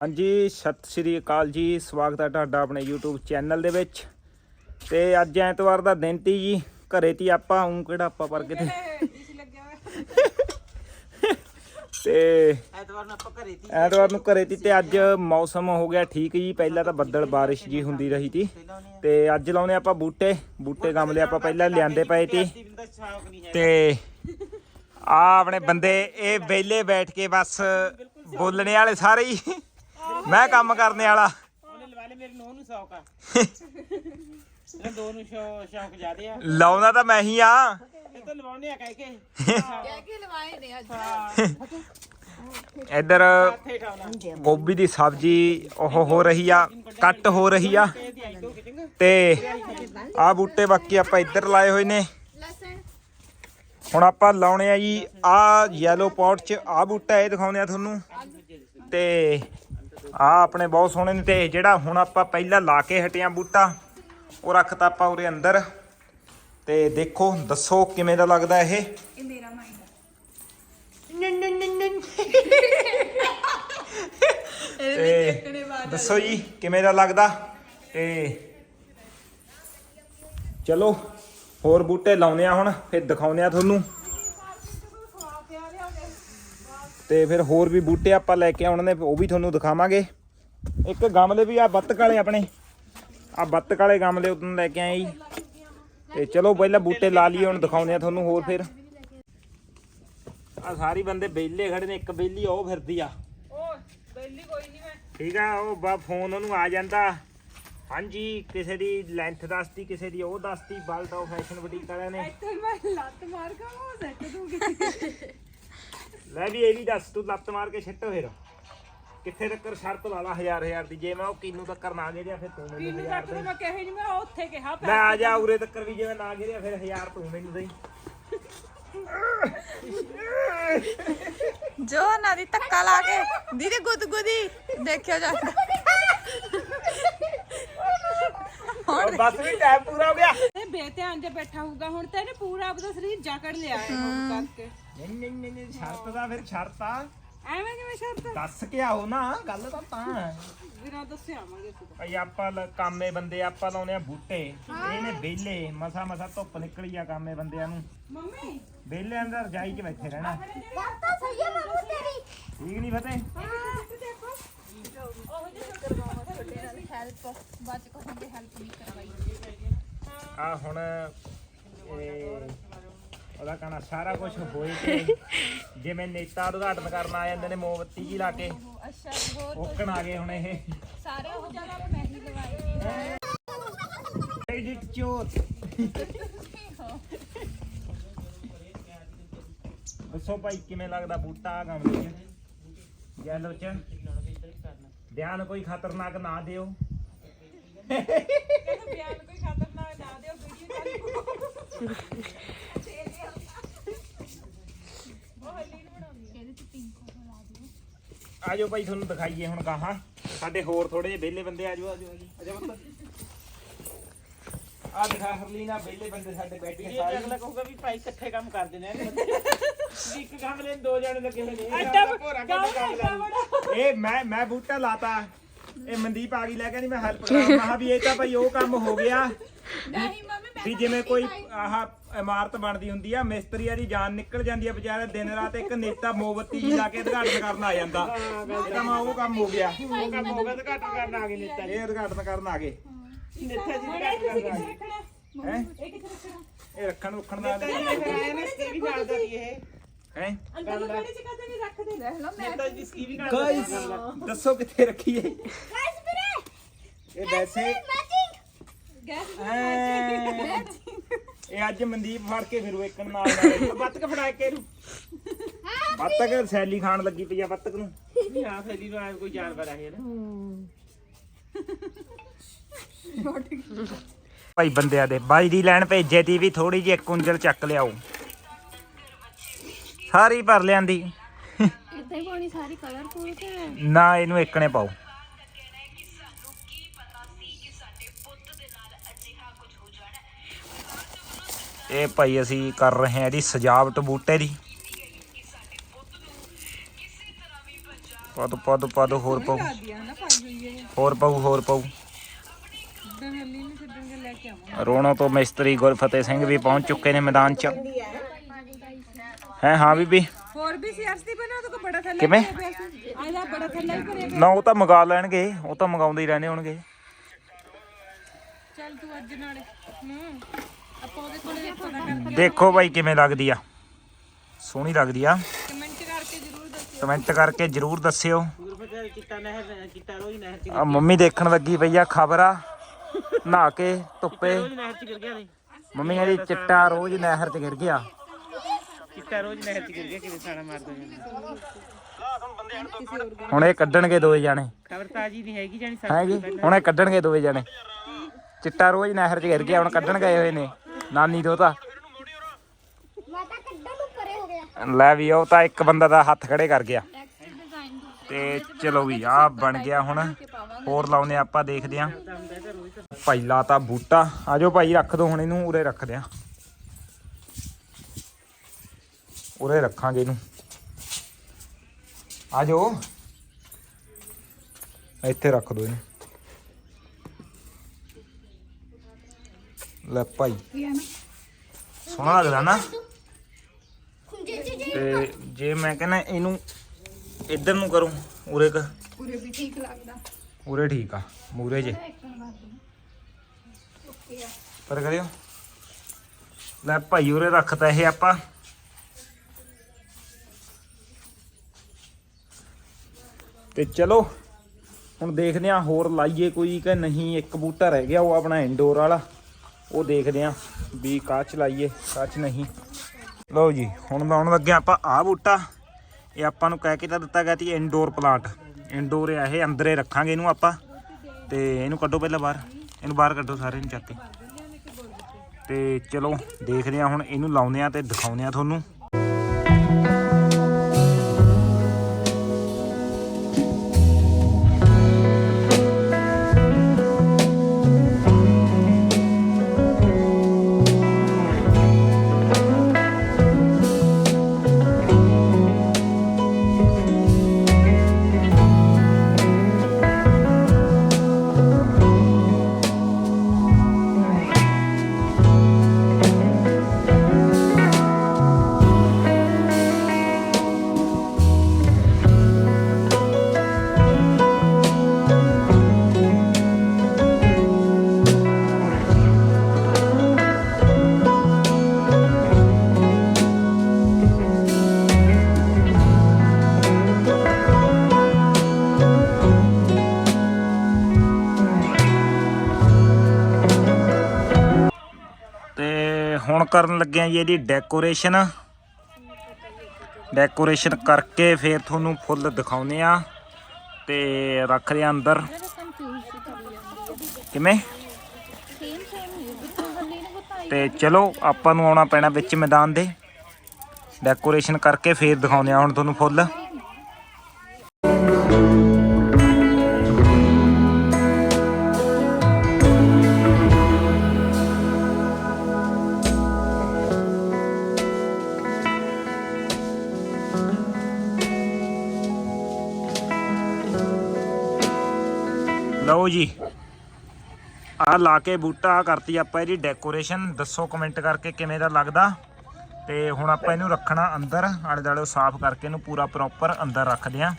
ਹਾਂਜੀ ਸਤਿ ਸ਼੍ਰੀ ਅਕਾਲ ਜੀ। ਸਵਾਗਤ ਹੈ ਤੁਹਾਡਾ ਆਪਣੇ YouTube ਚੈਨਲ ਦੇ ਵਿੱਚ। ਤੇ ਅੱਜ ਐਤਵਾਰ ਦਾ ਦਿਨ ਤੀ ਜੀ। ਘਰੇ ਤੀ ਆਪਾਂ ਹੂੰ ਕਿਹੜਾ ਆਪਾਂ ਪਰ ਕਿਤੇ ਤੇ। ਐਤਵਾਰ ਨੂੰ ਆਪਾਂ ਘਰੇ ਤੀ। ਐਤਵਾਰ ਨੂੰ ਘਰੇ ਤੀ ਤੇ ਅੱਜ ਮੌਸਮ ਹੋ ਗਿਆ ਠੀਕ ਜੀ। ਪਹਿਲਾਂ ਤਾਂ ਬੱਦਲ ਬਾਰਿਸ਼ ਜੀ ਹੁੰਦੀ ਰਹੀ ਤੀ। ਤੇ ਅੱਜ ਲਾਉਨੇ ਆਪਾਂ ਬੂਟੇ। ਬੂਟੇ ਗਮਲੇ ਆਪਾਂ ਪਹਿਲਾਂ ਲਿਆਂਦੇ ਪਏ ਤੀ। ਤੇ ਆ ਆਪਣੇ ਬੰਦੇ ਇਹ ਵਿਹਲੇ ਬੈਠ ਕੇ ਬਸ ਬੋਲਣੇ ਵਾਲੇ ਸਾਰੇ ਹੀ। ਮੈਂ ਕੰਮ ਕਰਨੇ ਵਾਲਾ। ਉਹਨੇ ਲਵਾ ਲੈ ਮੇਰੇ ਨੋਹ ਨੂੰ ਸ਼ੌਕ ਆ। ਇਹਨਾਂ ਦੋ ਨੂੰ ਸ਼ੌ- ਸ਼ੌਕ ਜ਼ਿਆਦੇ ਆ। ਲਾਉਂਦਾ ਤਾਂ ਮੈਂ ਹੀ ਆ। ਇਹ ਤਾਂ ਲਵਾਉਣੇ ਆ ਕਹਿ ਕੇ। ਇੱਧਰ ਹੱਥੇ ਠਾਉਣਾ ਗੋਭੀ ਦੀ ਸਬਜ਼ੀ ਉਹ ਹੋ ਰਹੀ ਆ ਕੱਟ ਹੋ ਰਹੀ ਆ। ਆਈ ਤੋਂ ਆ ਬੂਟੇ ਬਾਕੀ ਆਪਾਂ ਇੱਧਰ ਲਾਏ ਹੋਏ ਨੇ। ਹੁਣ ਆਪਾਂ ਲਾਉਣੇ ਆ ਜੀ ਆ ਯੈਲੋ ਪੌਟ ਚ ਆ ਬੂਟਾ ਇਹ ਦਿਖਾਉਂਦੇ ਆ ਤੁਹਾਨੂੰ। ਤੇ ਆ ਆਪਣੇ ਬਹੁਤ ਸੋਹਣੇ ਨੇ ਤੇ ਜਿਹੜਾ ਹੁਣ ਆਪਾਂ ਪਹਿਲਾਂ ਲਾ ਕੇ ਹਟਿਆ ਬੂਟਾ ਉਹ ਰੱਖਤਾ ਆਪਾਂ ਉਰੇ ਅੰਦਰ। ਤੇ ਦੇਖੋ ਦੱਸੋ ਕਿਵੇਂ ਦਾ ਲੱਗਦਾ ਇਹ? ਇਹ ਮੇਰਾ ਮਾਈਂਡ ਤੇ ਦੱਸੋ ਜੀ ਕਿਵੇਂ ਦਾ ਲੱਗਦਾ? ਤੇ ਚਲੋ ਹੋਰ ਬੂਟੇ ਲਾਉਨੇ ਆ ਹੁਣ ਫਿਰ ਦਿਖਾਉਨੇ ਆ ਤੁਹਾਨੂੰ। ਤੇ ਫਿਰ ਹੋਰ ਵੀ ਬੂਟੇ ਆਪਾਂ ਲੈ ਕੇ ਆਉਣੇ ਨੇ ਉਹ ਵੀ ਤੁਹਾਨੂੰ ਦਿਖਾਵਾਂਗੇ। ਇੱਕ ਗਮਲੇ ਵੀ ਆ ਬੱਤਕ ਵਾਲੇ ਆਪਣੇ। ਆ ਬੱਤਕ ਵਾਲੇ ਗਮਲੇ ਉਦੋਂ ਲੈ ਕੇ ਆਏ ਜੀ। ਤੇ ਚਲੋ ਪਹਿਲਾਂ ਬੂਟੇ ਲਾ ਲਈਏ ਹੁਣ ਦਿਖਾਉਨੇ ਆ ਤੁਹਾਨੂੰ ਹੋਰ ਫਿਰ। ਆ ਸਾਰੀ ਬੰਦੇ ਬੇਲੇ ਖੜੇ ਨੇ ਇੱਕ ਬੇਲੀ ਉਹ ਫਿਰਦੀ ਆ। ਓ ਬੈਲੀ ਕੋਈ ਨਹੀਂ ਮੈਂ। ਠੀਕ ਆ ਉਹ ਬਾ ਫੋਨ ਉਹਨੂੰ ਆ ਜਾਂਦਾ। ਹਾਂਜੀ ਕਿਸੇ ਦੀ ਲੈਂਥ ਦੱਸਤੀ ਕਿਸੇ ਦੀ ਉਹ ਦੱਸਤੀ ਬਲਟ ਉਹ ਫੈਸ਼ਨ ਬੁਟੀਕ ਵਾਲਿਆਂ ਨੇ। ਇੱਥੇ ਮੈਂ ਲੱਤ ਮਾਰ ਕੇ ਉਹ ਸੈੱਟ ਦੂੰਗੀ। ਲੈ ਵੀ ਇਹ ਵੀ ਦੱਸ ਤੂੰ ਲੱਤ ਮਾਰ ਕੇ ਛੱਟ ਫੇਰ। ਕਿੱਥੇ ਤੱਕ ਸ਼ਰਤ ਲਾ ਲਾ ਹਜ਼ਾਰ ਹਜ਼ਾਰ ਦੀ? ਜੇ ਮੈਂ ਉਹ ਕਿੰਨੂ ਤੱਕ ਨਾ ਗਿਰਿਆ ਫਿਰ ਤੂੰ ਮੈਨੂੰ ਕਿੰਨੂੰ ਹਜ਼ਾਰ ਤੱਕ ਮੈਂ ਕਹੇ ਨਹੀਂ ਮੈਂ ਉੱਥੇ ਕਿਹਾ ਲੈ ਆ ਜਾ ਉਰੇ ਤੱਕ ਵੀ ਜੇ ਮੈਂ ਨਾ ਗਿਰਿਆ ਫਿਰ ਹਜ਼ਾਰ ਤੂੰ ਮੈਨੂੰ ਦੇਈ। ਜੋ ਨਾ ਦੀ ਧੱਕਾ ਲਾ ਕੇ ਦੀਦੀ ਗੁਦਗੁਦੀ ਦੇਖਿਓ ਜਾ ਬਸ ਵੀ ਟਾਈਮ ਪੂਰਾ ਹੋ ਗਿਆ। ਬੇਧਿਆਨ ਜੇ ਬੈਠਾ ਹੋਊਗਾ ਹੁਣ ਤਾਂ ਇਹਨੇ ਪੂਰਾ ਆਪਦਾ ਸਰੀਰ ਜਕੜ ਲਿਆ ਹੈ ਹੁਣ ਕਰਕੇ। ਨਹੀਂ ਨਹੀਂ ਨਹੀਂ ਨਹੀਂ, ਸ਼ਰਤ ਦਾ ਫਿਰ ਸ਼ਰਤ ਆ। ਐਵੇਂ ਕਿਵੇਂ ਸ਼ਰਤ ਦੱਸ ਕੇ ਆਓ ਨਾ ਗੱਲ ਤਾਂ ਤਾਂ ਬਿਨਾਂ ਦੱਸੇ ਆਵਾਂਗੇ ਅਸੀਂ ਭਾਈ ਆਪਾਂ ਲ- ਕਾਮੇ ਬੰਦੇ ਆਪਾਂ ਲਾਉਨੇ ਆ ਬੂਟੇ। ਇਹਨੇ ਵਿਹਲੇ ਮਸਾ ਮਸਾ ਧੁੱਪ ਨਿਕਲੀ ਆ ਕਾਮੇ ਬੰਦਿਆਂ ਨੂੰ। ਮੰਮੀ। ਵਿਹਲੇ ਅੰਦਰ ਰਜਾਈ 'ਚ ਬੈਠੇ ਰਹਿਣਾ। ਤਾਂ ਸਹੀ ਹੈ ਮਾਮੂ ਤੇਰੀ। ਠੀਕ ਨਹੀਂ ਫਤਿਹ? ਹੈਲਪ ਬਾਅਦ ਚ ਕਹਾਂਗੇ ਹੈਲਪ ਨਹੀਂ ਕਰਵਾਈ ਆ ਹੁਣ ਇਹ ਉਹਦਾ ਕਹਣਾ ਸਾਰਾ ਕੁਝ ਹੋਏ ਤੇ ਜਿਵੇਂ ਨੇਤਾ ਉਦਘਾਟਨ ਕਰਨ ਆ ਜਾਂਦੇ ਨੇ ਮੋਮਬੱਤੀ ਜੀ ਲਾ ਕੇ। ਅੱਛਾ ਹੋਰ ਓਕਣ ਆ ਗਏ ਹੁਣ ਇਹ। ਸਾਰੇ ਉਹ ਜਗ੍ਹਾ ਮੈਂ ਹੀ? ਲਵਾਈ ਐਡਿਟ ਚੋਤ ਦੱਸੋ ਭਾਈ ਕਿਵੇਂ ਲੱਗਦਾ ਬੂਟਾ ਆ ਗਮਲੇ 'ਚ? ਯੈਲੋ 'ਚ ਧਿਆਨ ਕੋਈ ਖਤਰਨਾਕ ਨਾ ਦਿਓ। ਕਹਿੰਦਾ ਬਿਆਨ ਕੋਈ ਖਤਰਨਾਕ ਨਾ ਦਿਓ ਵੀਡੀਓ ਆਜੋ ਭਾਈ ਤੁਹਾਨੂੰ ਦਿਖਾਈਏ ਹੁਣ ਗਾਹਾਂ। ਸਾਡੇ ਹੋਰ ਥੋੜੇ ਜਿਹੇ ਵਿਹਲੇ ਬੰਦੇ ਆਜੋ ਆਜੋ ਆਜੋ। ਆਜੋ ਪੁੱਤ। ਆ ਦਿਖਾ ਹਰਲੀਨਾ ਵਿਹਲੇ ਬੰਦੇ ਸਾਡੇ ਬੈਠੇ ਇਹ ਸਾਰੇ। ਅਗਲਾ ਕਹੂਗਾ ਵੀ ਭਾਈ ਇਕੱਠੇ ਕੰਮ ਕਰਦੇ ਨੇ ਵੀ ਇੱਕ ਕੰਮ ਲੈ ਦੋ ਜਣੇ ਲੱਗੇ ਹੋਏ ਨੇ। ਐਡਾ ਕੰਮ ਇਹ ਮੈਂ ਮੈਂ ਬੂਟਾ ਲਾਤਾ। ਇਹ ਮਨਦੀਪ ਆ ਗਈ ਲੈ ਕੇ ਨਹੀਂ ਮੈਂ ਹੈਲਪ ਕਰਾਂ ਮਹਾ ਵੀ ਇਹ ਤਾਂ ਭਾਈ ਉਹ ਕੰਮ ਹੋ ਗਿਆ। ਨਹੀਂ ਮੰਮੀ ਵੀ ਜਿਵੇਂ ਕੋਈ ਆਹ ਇਮਾਰਤ ਬਣਦੀ ਹੁੰਦੀ ਆ ਮਿਸਤਰੀਆਂ ਦੀ ਜਾਨ ਨਿਕਲ ਜਾਂਦੀ ਆ ਵਿਚਾਰੇ ਦਿਨ ਰਾਤ ਇੱਕ ਨੇਤਾ ਮੋਮਬੱਤੀ ਜੀ ਲਾ ਕੇ ਉਦਘਾਟਨ ਕਰਨ ਆ ਜਾਂਦਾ। ਇਹ ਤਾਂ ਮੈਂ ਉਹ ਕੰਮ ਹੋ ਗਿਆ। ਉਹ ਕੰਮ ਹੋ ਗਿਆ ਤਾਂ ਘੱਟ ਕਰਨ ਆ ਗਏ ਨੇਤਾ ਇਹ ਉਦਘਾਟਨ ਕਰਨ ਆ ਗਏ। ਨੇਤਾ ਜੀ ਨੇ ਘੱਟ ਕਰਨ ਆ ਗਏ। ਹੈ? ਇਹ ਰੱਖਣ? ਦਾ ਵੀ ਨਾਲ ਦਾ ਇਹ। ਹੈ? ਰੱਖਦੇ? ਲੈ ਲਓ ਨੇਤਾ ਜੀ ਸਕੀ ਵੀ ਨਾਲ ਗਾਇਸ ਦੱਸੋ ਕਿੱਥੇ ਰੱਖੀਏ ਗਾਇਸ ਵੀਰੇ ਇਹ ਵੈਸੇ ਐਂ, ਇਹ ਅੱਜ ਮਨਦੀਪ ਫੜ ਕੇ ਫਿਰੂ ਇੱਕ ਨਾਲ ਨਾਲ ਬੱਤਕ ਫੜਾ ਕੇ ਇਹਨੂੰ। ਬੱਤਕ ਸੈਲੀ ਖਾਣ ਲੱਗੀ ਪਈ ਆ ਬੱਤਕ ਨੂੰ। ਨਹੀਂ ਆ ਫੈਲੀ ਨੂੰ ਆਇਆ ਕੋਈ ਜਾਨਵਰ ਆ ਇਹ ਨਾ। ਭਾਈ ਬੰਦਿਆਂ ਦੇ ਬਾਈ ਦੀ ਲੈਣ ਭੇਜੇ ਤੀ ਵੀ ਥੋੜੀ ਜਿਹੀ ਇੱਕ ਕੁੰਜਲ ਚੱਕ ਲਿਆਓ। ਸਾਰੀ ਭਰ ਲਿਆਂਦੀ। ਹੀ ਪਾਣੀ ਸਾਰੀ ਕਲਰਫੁਲ ਤੇ। ਨਾ ਇਹਨੂੰ ਇੱਕਣੇ ਪਾਓ। ਇਹ ਭਾਈ ਅਸੀਂ ਕਰ ਰਹੇ ਹਾਂ ਇਹਦੀ ਸਜਾਵਟ ਬੂਟੇ ਦੀ। ਪਾ ਦੋ ਪਾ ਦੋ ਪਾ ਦੋ ਹੋਰ ਪਾਉ ਹੋਰ ਪਾਉ ਹੋਰ ਪਾਉ ਕੇ ਰੋਣੋ ਤੋਂ ਮਿਸਤਰੀ ਗੁਰਫਤਿਹ ਸਿੰਘ ਵੀ ਪਹੁੰਚ ਚੁੱਕੇ ਨੇ ਮੈਦਾਨ 'ਚ। ਹੈ ਹਾਂ ਬੀਬੀ? ਹੋਰ ਵੀ ਸੀ ਅਰਸਤੀ ਬਣਾ ਤਾਂ ਬੜਾ ਥੱਲੇ ਕਿਵੇਂ? ਆ ਜਾ ਬੜਾ ਥੱਲੇ ਹੀ। ਨਾ ਉਹ ਤਾਂ ਮੰਗਾ ਲੈਣਗੇ ਉਹ ਤਾਂ ਮੰਗਾਉਂਦੇ ਹੀ ਰਹਿੰਦੇ ਹੋਣਗੇ। ਚੱਲ ਤੂੰ ਅੱਜ ਨਾਲੇ। ਹੂੰ। ਆਪਾਂ ਉਹਦੇ ਕੋਲੇ ਪਤਾ ਕਰ ਦੇਖੋ ਬਾਈ ਕਿਵੇਂ ਲੱਗਦੀ ਆ। ਸੋਹਣੀ ਲੱਗਦੀ ਆ। ਕਮੈਂਟ ਕਰਕੇ ਜ਼ਰੂਰ ਦੱਸਿਓ। ਕਮੈਂਟ ਕਰਕੇ ਜਰੂਰ ਦੱਸਿਓ ਆ ਮੰਮੀ ਦੇਖਣ ਲੱਗੀ ਪਈ ਆ ਖਬਰ। ਆ ਨਹਾ ਕੇ ਧੁੱਪੇ। ਮੰਮੀ ਕਹਿੰਦੀ ਚਿੱਟਾ ਰੋਜ਼ ਨਹਿਰ 'ਚ ਗਿਰ ਗਿਆ। ਚਿੱਟਾ ਹੁਣ ਇਹ ਕੱਢਣਗੇ ਦੋਏ ਜਾਣੇ। ਖਬਰ ਤਾਜੀ ਨਹੀਂ ਹੈਗੀ ਹੁਣ ਇਹ ਕੱਢਣਗੇ ਦੋਏ ਜਾਣੇ। ਚਿੱਟਾ ਰੋਜ਼ ਨਹਿਰ 'ਚ ਗਿਰ ਗਿਆ, ਹੁਣ ਕੱਢਣ ਗਏ ਹੋਏ ਨੇ। ਨਾਨੀ ਦੋ ਤਾਂ। ਮਾਤਾ ਕੱਢਣ ਨੂੰ ਪਰੇ ਹੋ ਗਿਆ? ਲੈ ਵੀ ਉਹ ਤਾਂ ਇੱਕ ਬੰਦਾ ਦਾ ਹੱਥ ਖੜੇ ਕਰ ਗਿਆ। ਤੇ ਚਲੋ ਵੀ ਆ ਬਣ ਗਿਆ ਹੁਣ। ਹੋਰ ਲਾਉਨੇ ਆਪਾਂ ਦੇਖਦੇ ਆਂ ਭਾਈ ਲਾਤਾ ਬੂਟਾ। ਆਜੋ ਭਾਈ ਰੱਖ ਦੋ ਹੁਣ ਇਹਨੂੰ ਉਰੇ ਰੱਖਦੇ ਆਂ ਉਰੇ ਰੱਖਾਂਗੇ ਇਹਨੂੰ। ਆਜੋ ਇੱਥੇ ਰੱਖ ਦੋ ਇਹਨੂੰ। ਲੈ ਭਾਈ। ਸੋਹਣਾ ਲੱਗਦਾ ਨਾ। ਤੇ ਜੇ ਮੈਂ ਕਹਿੰਦਾ ਇਹਨੂੰ ਇੱਧਰ ਨੂੰ ਕਰੂੰ ਉਰੇ ਕ। ਪੂਰੇ ਵੀ ਠੀਕ ਲੱਗਦਾ। ਉਰੇ ਠੀਕ ਆ ਮੂਰੇ ਜੇ। ਪਰ ਕਰਿਓ। ਲੈ ਭਾਈ ਉਰੇ ਰੱਖਤਾ ਇਹ ਆਪਾਂ। ਤੇ ਚਲੋ ਹੁਣ ਦੇਖਦੇ ਆ ਹੋਰ ਲਾਈਏ ਕੋਈ ਕਿ ਨਹੀਂ। ਇੱਕ ਬੂਟਾ ਰਹਿ ਗਿਆ ਉਹ ਆਪਣਾ ਇੰਡੋਰ ਵਾਲਾ। ਉਹ ਦੇਖਦੇ ਆ ਵੀ ਕਾਹ ਚ ਲਾਈਏ ਕਾਹ ਚ ਨਹੀਂ। ਲਓ ਜੀ, ਹੁਣ ਲਾਉਣ ਲੱਗੇ ਆਪਾਂ ਆਹ ਬੂਟਾ। ਇਹ ਆਪਾਂ ਨੂੰ ਕਹਿ ਕੇ ਤਾਂ ਦਿੱਤਾ ਗਿਆ ਸੀ ਇਨਡੋਰ ਪਲਾਂਟ ਇਨਡੋਰ ਆ, ਇਹ ਅੰਦਰੇ ਰੱਖਾਂਗੇ ਇਹਨੂੰ ਆਪਾਂ। ਤੇ ਇਹਨੂੰ ਕੱਢੋ ਪਹਿਲਾਂ ਬਾਹਰ। ਇਹਨੂੰ ਬਾਹਰ ਕੱਢੋ ਸਾਰੇ ਨੂੰ ਚੱਕ ਕੇ। ਤੇ ਚਲੋ ਦੇਖਦੇ ਆ ਹੁਣ ਇਹਨੂੰ ਲਾਉਂਦੇ ਆ ਤੇ ਦਿਖਾਉਂਦੇ ਆ ਤੁਹਾਨੂੰ। ਹੁਣ ਕਰਨ ਲੱਗੇ ਆ ਜੀ ਇਹਦੀ ਡੈਕੋਰੇਸ਼ਨ ਡੈਕੋਰੇਸ਼ਨ ਕਰਕੇ ਫਿਰ ਤੁਹਾਨੂੰ ਫੁੱਲ ਦਿਖਾਉਨੇ ਆ ਤੇ ਰੱਖਦੇ ਆ ਅੰਦਰ। ਕਿਵੇਂ? ਸੇਮ ਤੇ ਚਲੋ, ਆਪਾਂ ਨੂੰ ਆਉਣਾ ਪੈਣਾ ਵਿੱਚ ਮੈਦਾਨ ਦੇ। ਡੈਕੋਰੇਸ਼ਨ ਕਰਕੇ ਫੇਰ ਦਿਖਾਉਂਦੇ ਆ ਹੁਣ ਤੁਹਾਨੂੰ ਫੁੱਲ। ਲਓ ਜੀ। ਆ ਲਾ ਕੇ ਬੂਟਾ ਕਰਤੀ ਆਪਾਂ ਇਹਦੀ ਡੈਕੋਰੇਸ਼ਨ ਦੱਸੋ ਕਮੈਂਟ ਕਰਕੇ ਕਿਵੇਂ ਦਾ ਲੱਗਦਾ। ਤੇ ਹੁਣ ਆਪਾਂ ਇਹਨੂੰ ਰੱਖਣਾ ਅੰਦਰ। ਆਲੇ ਦੁਆਲੇ ਸਾਫ਼ ਕਰਕੇ ਇਹਨੂੰ ਪੂਰਾ ਪ੍ਰੋਪਰ ਅੰਦਰ ਰੱਖਦੇ ਆ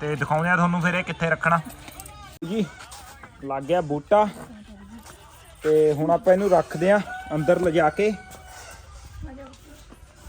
ਤੇ ਦਿਖਾਉਂਦੇ ਆ ਤੁਹਾਨੂੰ ਫਿਰ ਇਹ ਕਿੱਥੇ ਰੱਖਣਾ। ਜੀ, ਲੱਗ ਗਿਆ ਬੂਟਾ। ਤੇ ਹੁਣ ਆਪਾਂ ਇਹਨੂੰ ਰੱਖਦੇ ਆ ਅੰਦਰ ਲਿਜਾ ਕੇ।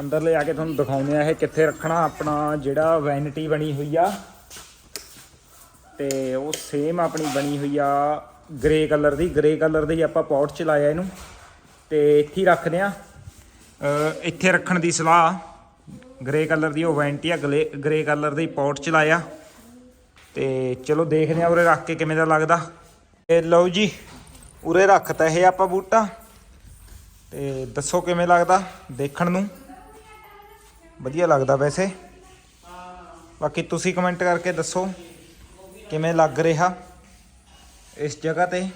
ਅੰਦਰ ਲਿਜਾ ਕੇ ਤੁਹਾਨੂੰ ਦਿਖਾਉਂਦੇ ਆ ਇਹ ਕਿੱਥੇ ਰੱਖਣਾ। ਆਪਣਾ ਜਿਹੜਾ ਵੈਨਿਟੀ ਬਣੀ ਹੋਈ ਆ। ਤੇ ਉਹ ਸੇਮ ਆਪਣੀ ਬਣੀ ਹੋਈ ਆ ਗ੍ਰੇ ਕਲਰ ਦੀ ਗ੍ਰੇ ਕਲਰ ਦੀ ਆਪਾਂ ਪੌਟ ਚ ਲਾਇਆ ਇਹਨੂੰ ਤੇ ਇੱਥੇ ਹੀ ਰੱਖਦੇ ਆ ਇੱਥੇ ਰੱਖਣ ਦੀ ਸਲਾਹ ਗ੍ਰੇ ਕਲਰ ਦੀ ਉਹ ਵੈਂਟੀ ਆ ਗ੍ਰੇ ਕਲਰ ਦੇ ਪੌਟ ਚ ਲਾਇਆ। ਤੇ ਚਲੋ ਦੇਖਦੇ ਆ ਉਰੇ ਰੱਖ ਕੇ ਕਿਵੇਂ ਦਾ ਲੱਗਦਾ। ਤੇ ਲਓ ਜੀ, ਉਰੇ ਰੱਖਤਾ ਇਹ ਆਪਾਂ ਬੂਟਾ। ਤੇ ਦੱਸੋ ਕਿਵੇਂ ਲੱਗਦਾ ਦੇਖਣ ਨੂੰ? ਵਧੀਆ ਲੱਗਦਾ ਵੈਸੇ। ਬਾਕੀ ਤੁਸੀਂ ਕਮੈਂਟ ਕਰਕੇ ਦੱਸੋ। ਕਿਵੇਂ ਲੱਗ ਰਿਹਾ ਇਸ ਜਗ੍ਹਾ ਤੇ?